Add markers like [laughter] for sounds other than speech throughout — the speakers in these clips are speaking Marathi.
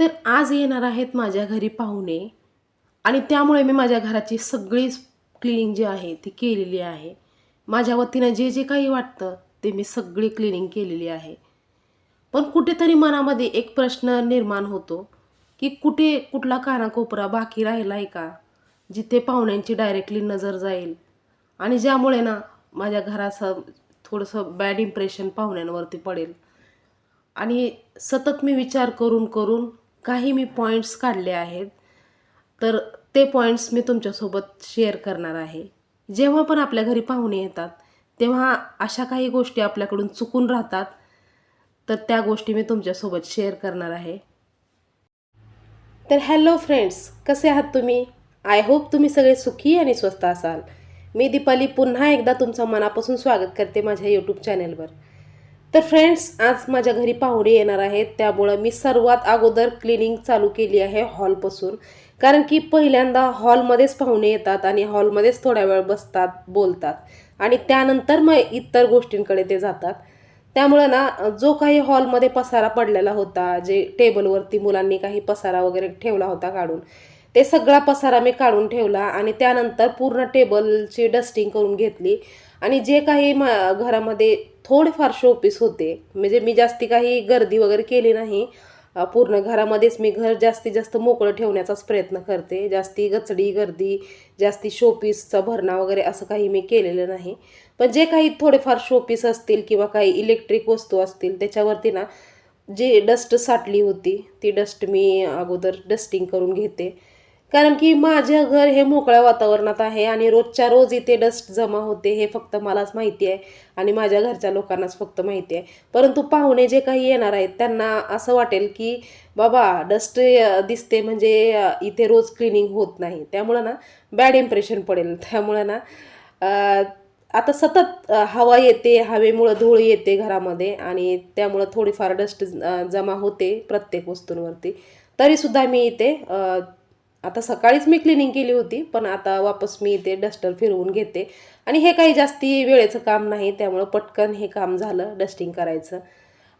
तर आज येणार आहेत माझ्या घरी पाहुणे. आणि त्यामुळे मी माझ्या घराची सगळी क्लिनिंग जी आहे ती केलेली आहे. माझ्या वतीनं जे जे काही वाटतं ते मी सगळी क्लिनिंग केलेली आहे. पण कुठेतरी मनामध्ये एक प्रश्न निर्माण होतो की कुठे कुठला कानाकोपरा बाकी राहिला आहे का? जिथे पाहुण्यांची डायरेक्टली नजर जाईल. आणि ज्यामुळे ना माझ्या घराचं थोडंसं बॅड इम्प्रेशन पाहुण्यांवरती पडेल. आणि सतत मी विचार करून करून काही मी पॉईंट्स काढले आहेत तर ते पॉईंट्स मी तुमच्यासोबत शेअर करणार आहे. जेव्हा पण आपल्या घरी पाहुणे येतात तेव्हा अशा काही गोष्टी आपल्याकडून चुकून राहतात तर त्या गोष्टी मी तुमच्यासोबत शेअर करणार आहे. तर हॅलो फ्रेंड्स कसे आहात तुम्ही? आय होप तुम्ही सगळे सुखी आणि स्वस्त असाल. मी दीपाली पुन्हा एकदा तुमचं मनापासून स्वागत करते माझ्या यूट्यूब चॅनेलवर तर फ्रेंड्स आज माझ्या घरी पाहुणे येणार आहेत. त्यामुळं मी सर्वात अगोदर क्लिनिंग चालू केली आहे हॉलपासून कारण की पहिल्यांदा हॉलमध्येच पाहुणे येतात आणि हॉलमध्येच थोड्या वेळ बसतात बोलतात. आणि त्यानंतर मग इतर गोष्टींकडे ते जातात. त्यामुळं ना जो काही हॉलमध्ये पसारा पडलेला होता जे टेबलवरती मुलांनी काही पसारा वगैरे ठेवला होता काढून ते सगळा पसारा मी काढून ठेवला आणि त्यानंतर पूर्ण टेबलची डस्टिंग करून घेतली. आणि जे काही म घरामध्ये थोडेफार शोपीस होते. म्हणजे मी जास्ती काही गर्दी वगैरे केली नाही. पूर्ण घरामध्येच मी घर जास्तीत जास्त मोकळं ठेवण्याचाच प्रयत्न करते. जास्ती गचडी गर्दी जास्ती शोपीसचा भरणा वगैरे असं काही मी केलेलं नाही. पण जे काही थोडेफार शोपीस असतील किंवा काही इलेक्ट्रिक वस्तू असतील त्याच्यावरती ना जी डस्ट साठली होती ती डस्ट मी अगोदर डस्टिंग करून घेते. कारण की माझं घर हे मोकळ्या वातावरणात आहे आणि रोजच्या रोज इथे डस्ट जमा होते हे फक्त मलाच माहिती आहे आणि माझ्या घरच्या लोकांनाच फक्त माहिती आहे. परंतु पाहुणे जे काही येणार आहेत त्यांना असं वाटेल की बाबा डस्ट दिसते म्हणजे इथे रोज क्लिनिंग होत नाही. त्यामुळं ना बॅड इम्प्रेशन पडेल. त्यामुळं ना आता सतत हवा येते हवेमुळं धूळ येते घरामध्ये आणि त्यामुळं थोडीफार डस्ट जमा होते प्रत्येक वस्तूंवरती. तरीसुद्धा मी इथे आता सकाळीच मी क्लिनिंग केली होती पण आता वापस मी इथे डस्टर फिरवून घेते. आणि हे काही जास्ती वेळेचं काम नाही त्यामुळं पटकन हे काम झालं डस्टिंग करायचं.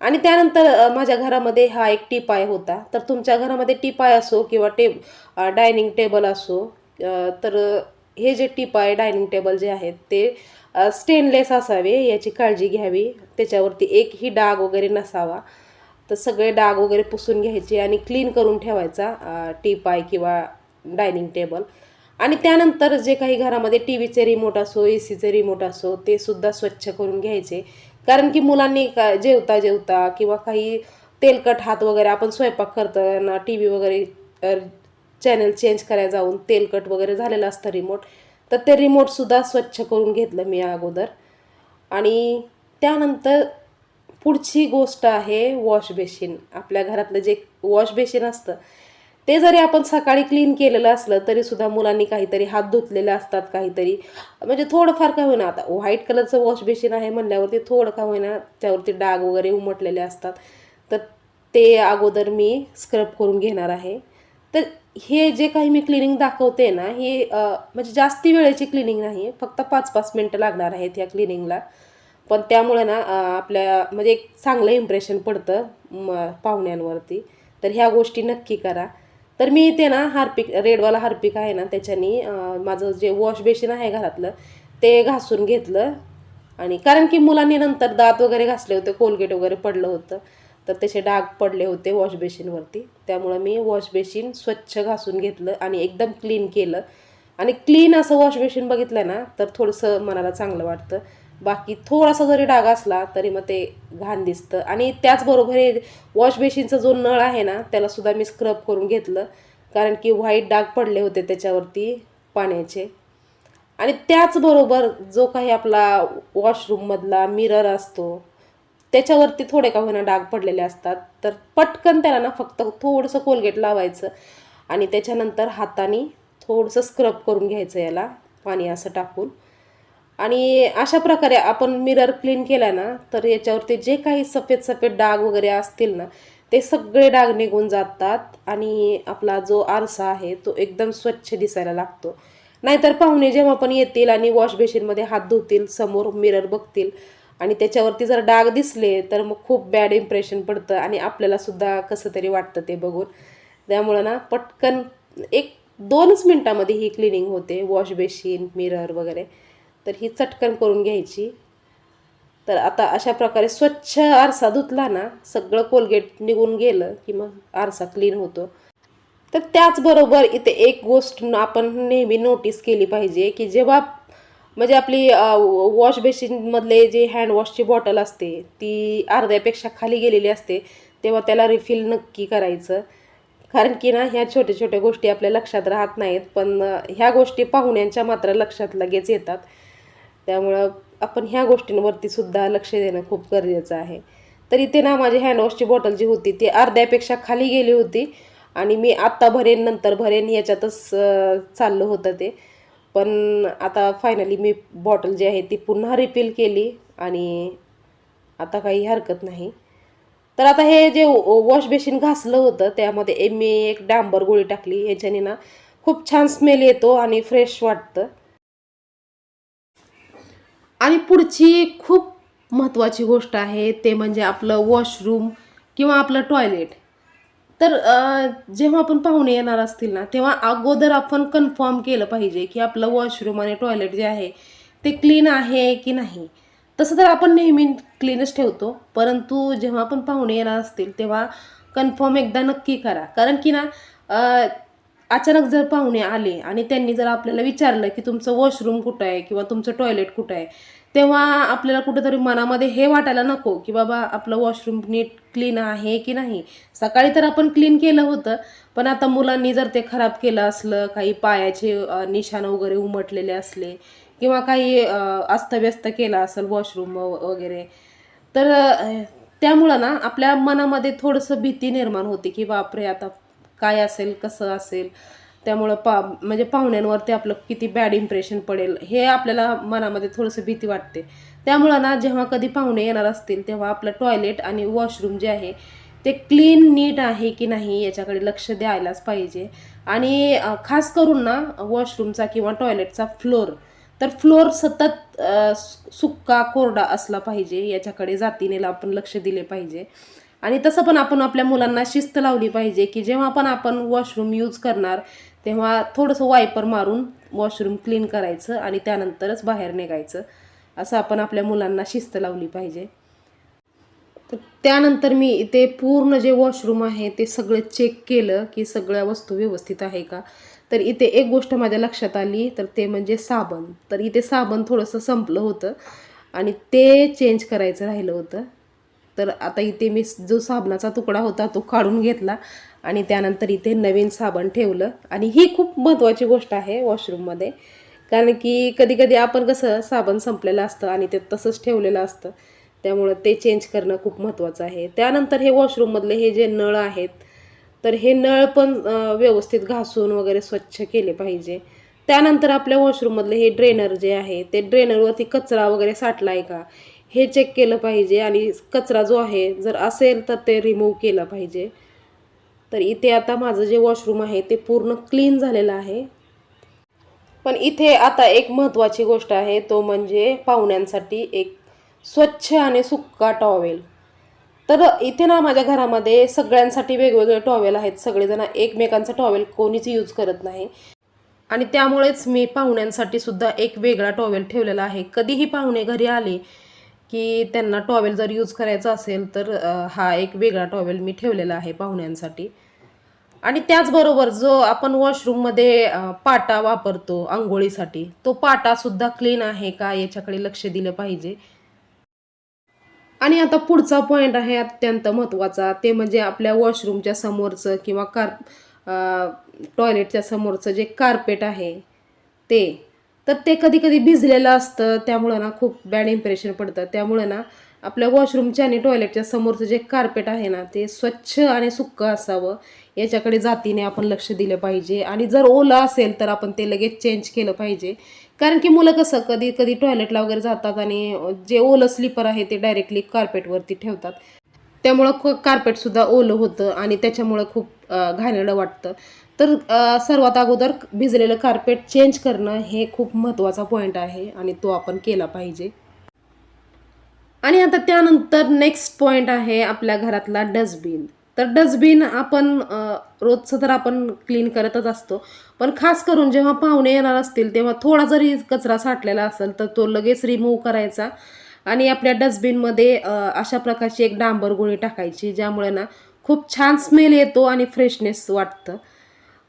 आणि त्यानंतर माझ्या घरामध्ये हा एक टीपाय होता. तर तुमच्या घरामध्ये टीपाय असो किंवा टेब डायनिंग टेबल असो तर हे जे टीपाय डायनिंग टेबल जे आहेत ते स्टेनलेस असावे याची काळजी घ्यावी. त्याच्यावरती एकही डाग वगैरे नसावा. तर सगळे डाग वगैरे पुसून घ्यायचे आणि क्लीन करून ठेवायचा टीपाय किंवा डायनिंग टेबल आणि त्यानंतर जे काही घरामध्ये टी व्हीचे रिमोट असो ए सीचे रिमोट असो ते सुद्धा स्वच्छ करून घ्यायचे. कारण की मुलांनी का जेवता जेवता किंवा काही तेलकट हात वगैरे आपण स्वयंपाक करताना टी व्ही वगैरे चॅनल चेंज करायला जाऊन तेलकट वगैरे झालेलं असतं रिमोट तर ते रिमोटसुद्धा स्वच्छ करून घेतलं मी अगोदर. आणि त्यानंतर पुढची गोष्ट आहे वॉश बेसिन. आपल्या घरातलं जे वॉश बेसिन असतं ते जरी आपण सकाळी क्लीन केलेलं असलं तरी सुद्धा मुलांनी काहीतरी हात धुतलेले असतात काहीतरी. म्हणजे थोडंफार काय होईना आता व्हाईट कलरचं वॉश बेसिन आहे म्हणल्यावरती थोडं का होईना त्यावरती डाग वगैरे उमटलेले असतात. तर ते अगोदर मी स्क्रब करून घेणार आहे. तर हे जे काही मी क्लिनिंग दाखवते ना हे म्हणजे जास्ती वेळेची क्लिनिंग नाही फक्त पाच पाच मिनटं लागणार आहेत या क्लिनिंगला. पण त्यामुळे ना आपल्या म्हणजे एक चांगलं इम्प्रेशन पडतं म पाहुण्यांवरती. तर ह्या गोष्टी नक्की करा. तर मी इथे ना हार्पिक रेडवाला हार्पिक आहे ना त्याच्यानी माझं जे वॉश बेसिन आहे घरातलं ते घासून घेतलं. आणि कारण की मुलांनी नंतर दात वगैरे घासले होते कोलगेट वगैरे पडलं होतं. तर त्याचे डाग पडले होते वॉश बेसिनवरती त्यामुळं मी वॉश बेसिन स्वच्छ घासून घेतलं आणि एकदम क्लीन केलं. आणि क्लीन असं वॉश बेसिन बघितलं ना तर थोडंसं मनाला चांगलं वाटतं. बाकी थोडासा जरी डाग असला तरी मग ते घाण दिसतं. आणि त्याचबरोबर हे वॉश बेसिनचा जो नळ आहे ना त्याला सुद्धा मी स्क्रब करून घेतलं. कारण की व्हाईट डाग पडले होते त्याच्यावरती पाण्याचे. आणि त्याचबरोबर जो काही आपला वॉशरूममधला मिरर असतो त्याच्यावरती थोडे का होईना डाग पडलेले असतात. तर पटकन त्याला ना फक्त थोडंसं कोलगेट लावायचं आणि त्याच्यानंतर हाताने थोडंसं स्क्रब करून घ्यायचं याला पाणी असं टाकून. आणि अशा प्रकारे आपण मिरर क्लीन केला ना तर याच्यावरती जे काही सफेद सफेद डाग वगैरे असतील ना ते सगळे डाग निघून जातात आणि आपला जो आरसा आहे तो एकदम स्वच्छ दिसायला लागतो. नाहीतर पाहुणे जेव्हा पण येतील आणि वॉश बेसिनमध्ये हात धुतील समोर मिरर बघतील आणि त्याच्यावरती जर डाग दिसले तर मग खूप बॅड इम्प्रेशन पडतं आणि आपल्याला सुद्धा कसं तरी वाटतं ते बघून. त्यामुळं ना पटकन एक दोनच मिनटामध्ये ही क्लिनिंग होते वॉश बेसिन मिरर वगैरे. तर ही चटकन करून घ्यायची. तर आता अशा प्रकारे स्वच्छ आरसा धुतला ना सगळं कोलगेट निघून गेलं की मग आरसा क्लीन होतो. तर त्याचबरोबर इथे एक गोष्ट आपण नेहमी नोटीस केली पाहिजे की जेव्हा म्हणजे आपली वॉश बेसिनमधले जे हँडवॉशची बॉटल असते ती अर्ध्यापेक्षा खाली गेलेली असते तेव्हा त्याला रिफिल नक्की करायचं. कारण की ना ह्या छोट्या छोट्या गोष्टी आपल्या लक्षात राहत नाहीत पण ह्या गोष्टी पाहुण्यांच्या मात्र लक्षात लगेच येतात. त्यामुळं आपण ह्या गोष्टींवरती सुद्धा लक्ष देणं खूप गरजेचं आहे. तर इथे ना माझी हँडवॉशची बॉटल जी होती ती अर्ध्यापेक्षा खाली गेली होती आणि मी आत्ता भरेन नंतर भरेन याच्यातच चाललं होतं ते. पण आता फायनली मी बॉटल जी आहे ती पुन्हा रिफिल केली आणि आता काही हरकत नाही. तर आता हे जे वॉश बेसिन घासलं होतं त्यामध्ये ए- मी एक डांबर गोळी टाकली. याच्याने ना खूप छान स्मेल येतो आणि फ्रेश वाटतं. आणि पुढची खूप महत्त्वाची गोष्ट आहे ते म्हणजे आपलं वॉशरूम किंवा आपलं टॉयलेट तर जेव्हा आपण पाहुणे येणार असतील ना तेव्हा अगोदर आपण कन्फर्म केलं पाहिजे की आपलं वॉशरूम आणि टॉयलेट जे आहे ते क्लीन आहे की नाही. तसं तर आपण नेहमी क्लीनच ठेवतो परंतु जेव्हा आपण पाहुणे येणार असतील तेव्हा कन्फर्म एकदा नक्की करा. कारण की ना अचानक जर पाहुणे आले आणि त्यांनी जर आपल्याला विचारलं की तुमचं वॉशरूम कुठं आहे किंवा तुमचं टॉयलेट कुठं आहे तेव्हा आपल्याला कुठंतरी मनामध्ये हे वाटायला नको की बाबा आपलं वॉशरूम नीट क्लीन आहे की नाही. सकाळी तर आपण क्लीन केलं होतं पण आता मुलांनी जर ते खराब केलं असलं काही पायाचे निशाण वगैरे उमटलेले असले किंवा काही अस्तव्यस्त केलं असेल वॉशरूम वगैरे तर त्यामुळं ना आपल्या मनामध्ये थोडंसं भीती निर्माण होते की बापरे आता काय असेल कसं असेल त्यामुळं पा म्हणजे पाहुण्यांवरती आपलं किती बॅड इम्प्रेशन पडेल हे आपल्याला मनामध्ये थोडंसं भीती वाटते. त्यामुळं ना जेव्हा कधी पाहुणे येणार असतील तेव्हा आपलं टॉयलेट आणि वॉशरूम जे आहे ते क्लीन नीट आहे की नाही याच्याकडे लक्ष द्यायलाच पाहिजे. आणि खास करून ना वॉशरूमचा किंवा टॉयलेटचा फ्लोर तर फ्लोअर सतत सुक्का कोरडा असला पाहिजे याच्याकडे जातीनेला आपण लक्ष दिले पाहिजे. आणि तसं पण आपण आपल्या मुलांना शिस्त लावली पाहिजे की जेव्हा पण आपण वॉशरूम यूज करणार तेव्हा थोडंसं वायपर मारून वॉशरूम क्लीन करायचं आणि त्यानंतरच बाहेर निघायचं. असं आपण आपल्या मुलांना शिस्त लावली पाहिजे. तर त्यानंतर मी इथे पूर्ण जे वॉशरूम आहे ते सगळं चेक केलं की सगळ्या वस्तू व्यवस्थित आहे का? तर इथे एक गोष्ट माझ्या लक्षात आली तर ते म्हणजे साबण. तर इथे साबण थोडंसं संपलं होतं आणि ते चेंज करायचं राहिलं होतं. तर आता इथे मी जो साबणाचा तुकडा होता तो काढून घेतला आणि त्यानंतर इथे नवीन साबण ठेवलं. आणि ही खूप महत्त्वाची गोष्ट आहे वॉशरूममध्ये. कारण की कधी कधी आपण कसं साबण संपलेलं असतं आणि ते तसंच ठेवलेलं असतं. त्यामुळं ते चेंज करणं खूप महत्त्वाचं आहे. त्यानंतर हे वॉशरूममधले हे जे नळ आहेत तर हे नळ पण व्यवस्थित घासून वगैरे स्वच्छ केले पाहिजे. त्यानंतर आपल्या वॉशरूममधले हे ड्रेनर जे आहे ते ड्रेनरवरती कचरा वगैरे साठला आहे का? हे चेक केलं पाहिजे आणि कचरा जो आहे जर असेल तर ते रिमूव्ह केलं पाहिजे. तर इथे आता माझं जे वॉशरूम आहे ते पूर्ण क्लीन झालेलं आहे. पण इथे आता एक महत्त्वाची गोष्ट आहे तो म्हणजे पाहुण्यांसाठी एक स्वच्छ आणि सुक्का टॉवेल तर इथे ना माझ्या घरामध्ये सगळ्यांसाठी वेगवेगळे टॉवेल आहेत. सगळेजण एकमेकांचा टॉवेल कोणीच यूज करत नाही. आणि त्यामुळेच मी पाहुण्यांसाठी सुद्धा एक वेगळा टॉवेल ठेवलेला आहे. कधीही पाहुणे घरी आले की त्यांना टॉवेल जर यूज करायचा असेल तर हा एक वेगळा टॉवेल मी ठेवलेला आहे पाहुण्यांसाठी. आणि त्याचबरोबर जो आपण वॉशरूममध्ये पाटा वापरतो आंघोळीसाठी तो पाटासुद्धा क्लीन आहे का याच्याकडे लक्ष दिलं पाहिजे. आणि आता पुढचा पॉईंट आहे अत्यंत महत्त्वाचा ते म्हणजे आपल्या वॉशरूमच्या समोरचं किंवा कार टॉयलेटच्या समोरचं जे कार्पेट आहे ते. तर ते कधी कधी भिजलेलं असतं त्यामुळं ना खूप बॅड इम्प्रेशन पडतं. त्यामुळं ना आपल्या वॉशरूमच्या आणि टॉयलेटच्या समोरचं जे कार्पेट आहे ना ते स्वच्छ आणि सुक्कं असावं. याच्याकडे जातीने आपण लक्ष दिलं पाहिजे. आणि जर ओलं असेल तर आपण ते लगेच चेंज केलं पाहिजे. कारण की मुलं कसं कधी कधी टॉयलेटला वगैरे जातात आणि जे ओलं स्लीपर आहे ते डायरेक्टली कार्पेटवरती ठेवतात. त्यामुळं कार्पेटसुद्धा ओलं होतं आणि त्याच्यामुळं खूप घाणेरडं वाटतं. तर सर्वात अगोदर भिजलेलं कार्पेट चेंज करणं हे खूप महत्त्वाचा पॉईंट आहे आणि तो आपण केला पाहिजे. आणि आता त्यानंतर नेक्स्ट पॉईंट आहे आपल्या घरातला डस्टबिन तर डस्टबिन आपण रोजचं तर आपण क्लीन करतच असतो. पण खास करून जेव्हा पाहुणे येणार असतील तेव्हा थोडा जरी कचरा साठलेला असेल तर तो लगेच रिमूव्ह करायचा. आणि आपल्या डस्टबिनमध्ये अशा प्रकारची एक डांबर गोळी टाकायची ज्यामुळे ना खूप छान स्मेल येतो आणि फ्रेशनेस वाटतं.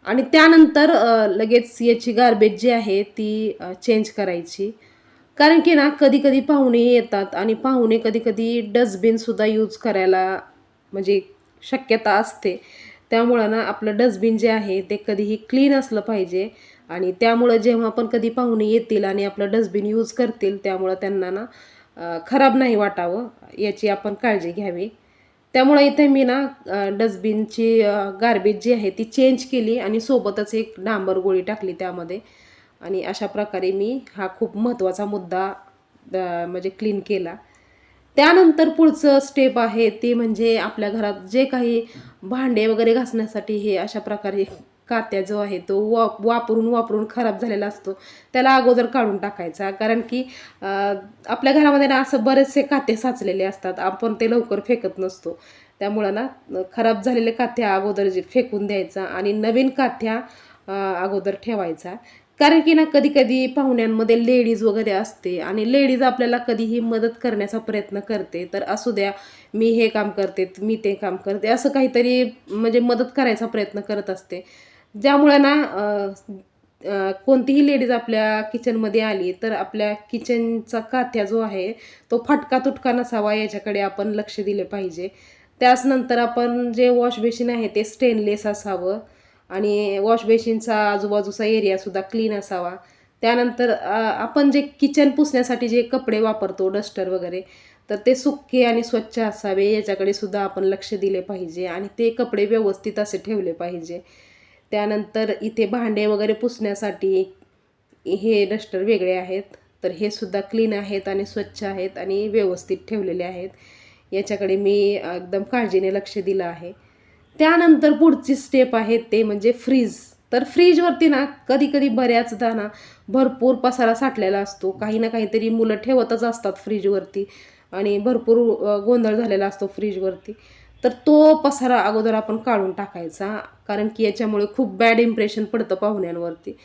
आणि त्यानंतर लगेच याची गार्बेज जी आहे ती चेंज करायची. कारण की ना कधी कधी पाहुणे येतात आणि पाहुणे कधी कधी डस्टबिनसुद्धा यूज करायला म्हणजे शक्यता असते. त्यामुळं ना आपलं डस्टबिन जे आहे ते कधीही क्लीन असलं पाहिजे. आणि त्यामुळं जेव्हा पण कधी पाहुणे येतील आणि आपलं डस्टबिन यूज करतील त्यामुळं त्यांना ना खराब नाही वाटावं. याची आपण काळजी घ्यावी. त्यामुळे इथे मी ना डस्टबिनची गार्बेज जी आहे ती चेंज केली आणि सोबतच एक डांबर गोळी टाकली त्यामध्ये. आणि अशा प्रकारे मी हा खूप महत्त्वाचा मुद्दा म्हणजे क्लीन केला. त्यानंतर पुढचं स्टेप आहे ते म्हणजे आपल्या घरात जे काही भांडे वगैरे घासण्यासाठी हे अशा प्रकारे कात्या जो आहे तो वा वापरून वापरून खराब झालेला असतो. त्याला अगोदर काढून टाकायचा. कारण की आपल्या घरामध्ये ना असं बरेचसे काते साचलेले असतात. आपण ते लवकर फेकत नसतो. त्यामुळं ना खराब झालेले काथ्या अगोदर जे फेकून द्यायचा आणि नवीन काथ्या अगोदर ठेवायचा. कारण की ना कधी कधी पाहुण्यांमध्ये लेडीज वगैरे असते आणि लेडीज आपल्याला कधीही मदत करण्याचा प्रयत्न करते. तर असू द्या मी हे काम करते मी ते काम करते असं काहीतरी म्हणजे मदत करायचा प्रयत्न करत असते. ज्यामुळे ना कोणतीही लेडीज आपल्या किचनमध्ये आली तर आपल्या किचनचा काथ्या जो आहे तो फटका तुटका नसावा याच्याकडे आपण लक्ष दिले पाहिजे. त्याचनंतर आपण जे वॉश बेसिन आहे ते स्टेनलेस असावं आणि वॉश बेसिनचा आजूबाजूचा एरियासुद्धा क्लीन असावा. त्यानंतर आपण जे किचन पुसण्यासाठी जे कपडे वापरतो डस्टर वगैरे तर ते सुके आणि स्वच्छ असावे याच्याकडे सुद्धा आपण लक्ष दिले पाहिजे आणि ते कपडे व्यवस्थित असे ठेवले पाहिजे. त्यानंतर इथे भांडे वगैरे पुसण्यासाठी हे डस्टर वेगळे आहेत. तर हे सुद्धा क्लीन आहेत आणि स्वच्छ आहेत आणि व्यवस्थित ठेवलेले आहेत. याच्याकडे मी एकदम काळजीने लक्ष दिलं आहे. त्यानंतर पुढची स्टेप आहे ते म्हणजे फ्रीज तर फ्रीजवरती ना कधी कधी बऱ्याचदा ना भरपूर पसारा साठलेला असतो. काही ना काहीतरी मुलं ठेवतच असतात फ्रीजवरती आणि भरपूर गोंधळ झालेला असतो फ्रीजवरती तर तो पसारा अगोदर आपण काढून टाकायचा कारण की याच्यामुळे खूप बॅड इम्प्रेशन पडतं पाहुण्यांवरती.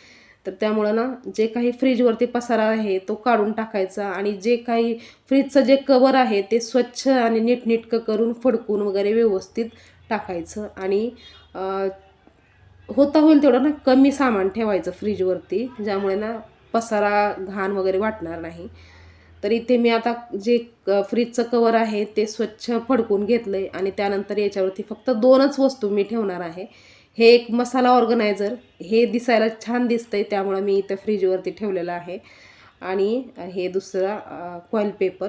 तर त्यामुळं ना जे काही फ्रीजवरती पसारा आहे तो काढून टाकायचा आणि जे काही फ्रीजचं जे कवर आहे ते स्वच्छ आणि नीटनीटकं करून फडकून वगैरे व्यवस्थित टाकायचं आणि होता होईल तेवढं ना कमी सामान ठेवायचं फ्रीजवरती ज्यामुळे ना पसारा घाण वगैरे वाटणार नाही. तर इथे मी आता जे क फ्रीजचं कवर आहे ते स्वच्छ फडकून घेतलं आहे आणि त्यानंतर याच्यावरती फक्त दोनच वस्तू मी ठेवणार आहे. हे एक मसाला ऑर्गनायझर हे दिसायला छान दिसतं आहे त्यामुळं मी इथं फ्रीजवरती ठेवलेलं आहे. आणि हे दुसरा कॉईल पेपर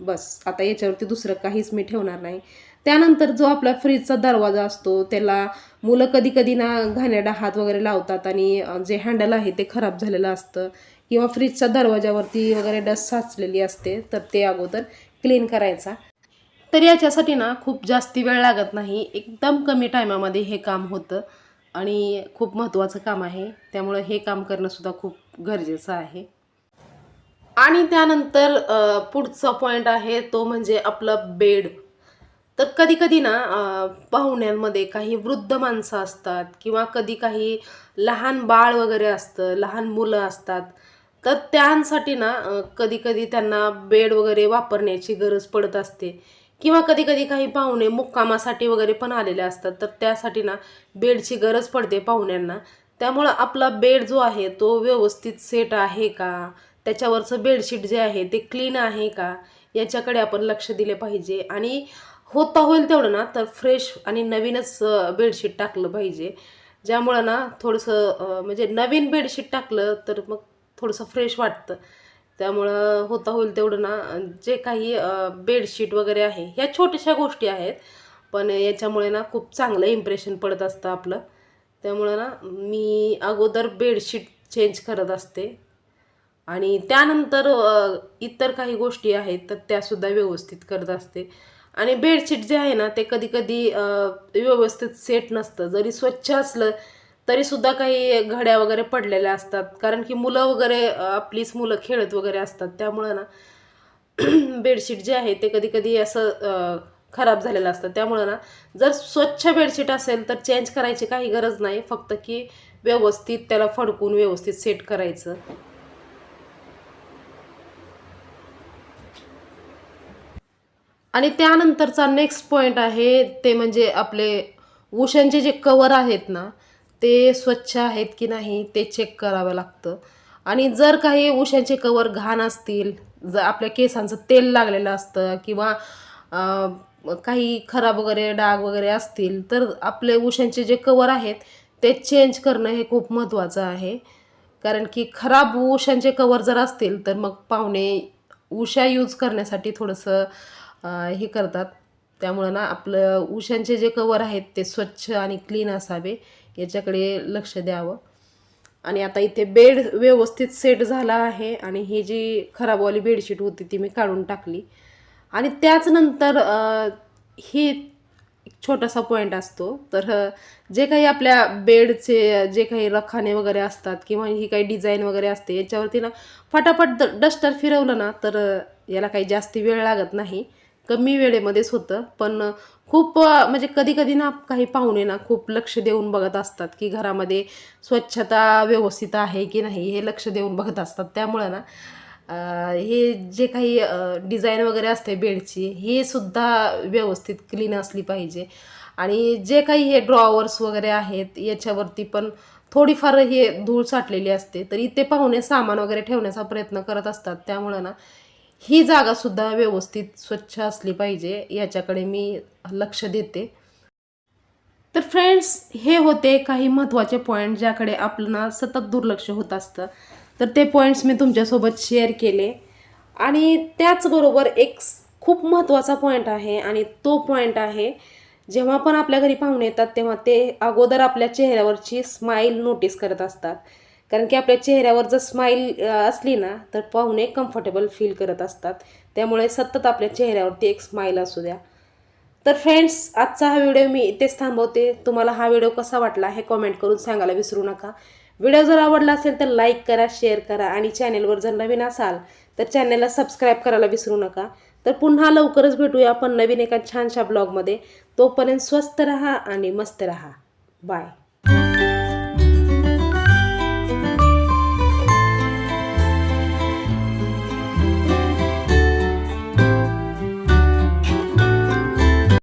बस आता याच्यावरती दुसरं काहीच मी ठेवणार नाही. त्यानंतर जो आपला फ्रीजचा दरवाजा असतो त्याला मुलं कधी कधी ना घाणेरडा हात वगैरे लावतात आणि जे हँडल आहे ते खराब झालेलं असतं. किंवा फ्रीजच्या दरवाजावरती वगैरे डस्ट साचलेली असते तर ते अगोदर क्लीन करायचा. तर याच्यासाठी ना खूप जास्ती वेळ लागत नाही. एकदम कमी टायमामध्ये हे काम होतं आणि खूप महत्त्वाचं काम आहे. त्यामुळं हे काम करणंसुद्धा खूप गरजेचं आहे. आणि त्यानंतर पुढचा पॉईंट आहे तो म्हणजे आपलं बेड तर कधी कधी ना पाहुण्यांमध्ये काही वृद्ध माणसं असतात किंवा कधी काही लहान बाळ वगैरे असतं लहान मुलं असतात तर त्यांसाठी ना कधी कधी त्यांना बेड वगैरे वापरण्याची गरज पडत असते. किंवा कधी कधी काही पाहुणे मुक्कामासाठी वगैरे पण आलेले असतात तर त्यासाठी ना बेडची गरज पडते पाहुण्यांना. त्यामुळं आपला बेड जो आहे तो व्यवस्थित सेट आहे का? त्याच्यावरचं बेडशीट जे आहे ते क्लीन आहे का? याच्याकडे आपण लक्ष दिले पाहिजे. आणि होता होईल तेवढं ना तर फ्रेश आणि नवीनच बेडशीट टाकलं पाहिजे. ज्यामुळं ना थोडंसं म्हणजे नवीन बेडशीट टाकलं तर मग थोडंसं फ्रेश वाटतं. त्यामुळं होता होईल तेवढं ना जे काही बेडशीट वगैरे आहे ह्या छोट्याशा गोष्टी आहेत. पण याच्यामुळे ना खूप चांगलं इम्प्रेशन पडत असतं आपलं. त्यामुळं ना मी अगोदर बेडशीट चेंज करत असते. आणि त्यानंतर इतर काही गोष्टी आहेत तर त्यासुद्धा व्यवस्थित करत असते. आणि बेडशीट जे आहे ना ते कधी कधी व्यवस्थित सेट नसतं. जरी स्वच्छ असलं तरीसुद्धा काही घड्या वगैरे पडलेल्या असतात. कारण की मुलं वगैरे आपलीच मुलं खेळत वगैरे असतात. त्यामुळं ना [clears throat] बेडशीट जे आहे ते कधी कधी असं खराब झालेलं असतं. त्यामुळं ना जर स्वच्छ बेडशीट असेल तर चेंज करायची काही गरज नाही. फक्त की व्यवस्थित त्याला फडकून व्यवस्थित सेट करायचं. आणि त्यानंतरचा नेक्स्ट पॉईंट आहे ते म्हणजे आपले उशांचे जे कवर आहेत ना ते स्वच्छ आहेत की नाही ते चेक करावं लागतं. आणि जर काही उशांचे कवर घाण असतील जर आपल्या केसांचं तेल लागलेलं असतं किंवा काही खराब वगैरे डाग वगैरे असतील तर आपले उशांचे जे कवर आहेत ते चेंज करणं हे खूप महत्त्वाचं आहे. कारण की खराब उशांचे कवर जर असतील तर मग पाहुणे उशा यूज करण्यासाठी थोडंसं हे करतात. त्यामुळं ना आपलं उशांचे जे कवर आहेत ते स्वच्छ आणि क्लीन असावे याच्याकडे लक्ष द्यावं. आणि आता इथे बेड व्यवस्थित सेट झाला आहे आणि ही जी खराबवाली बेडशीट होती ती मी काढून टाकली. आणि त्याचनंतर अं, ही एक छोटासा पॉईंट असतो. तर जे काही आपल्या बेडचे जे काही रखाने वगैरे असतात किंवा ही काही डिझाईन वगैरे असते याच्यावरती ना फटाफट द डस्टर फिरवलं ना तर याला काही जास्ती वेळ लागत नाही. कमी वेळेमध्येच होतं. पण खूप म्हणजे कधी कधी ना काही पाहुणे ना खूप लक्ष देऊन बघत असतात की घरामध्ये स्वच्छता व्यवस्थित आहे की नाही हे लक्ष देऊन बघत असतात. त्यामुळं ना हे जे काही डिझाईन वगैरे असते बेडची हे सुद्धा व्यवस्थित क्लीन असली पाहिजे. आणि जे काही हे ड्रॉवर्स वगैरे आहेत याच्यावरती पण थोडीफार हे धूळ साठलेली असते तर इथे पाहुणे सामान वगैरे ठेवण्याचा प्रयत्न करत असतात. त्यामुळं ना ही जागासुद्धा व्यवस्थित स्वच्छ असली पाहिजे याच्याकडे मी लक्ष देते. तर फ्रेंड्स हे होते काही महत्त्वाचे पॉईंट ज्याकडे आपलं ना सतत दुर्लक्ष होत असतं. तर ते पॉईंट्स मी तुमच्यासोबत शेअर केले. आणि त्याचबरोबर एक खूप महत्त्वाचा पॉईंट आहे आणि तो पॉईंट आहे जेव्हा पण आपल्या घरी पाहुणे येतात तेव्हा ते अगोदर आपल्या चेहऱ्यावरची स्माईल नोटीस करत असतात. कारण की आपल्या चेहऱ्यावर जर स्माईल असली ना तर पाहुणे कम्फर्टेबल फील करत असतात. त्यामुळे सतत आपल्या चेहऱ्यावरती एक स्माईल असू द्या. तर फ्रेंड्स आजचा हा व्हिडिओ मी इथेच थांबवते. तुम्हाला हा व्हिडिओ कसा वाटला हे कॉमेंट करून सांगायला विसरू नका. व्हिडिओ जर आवडला असेल तर लाईक करा शेअर करा आणि चॅनेलवर जर नवीन असाल तर चॅनेलला सबस्क्राईब करायला विसरू नका. तर पुन्हा लवकरच भेटूया आपण नवीन एका छानशा ब्लॉगमध्ये तोपर्यंत स्वस्त रहा आणि मस्त रहा. बाय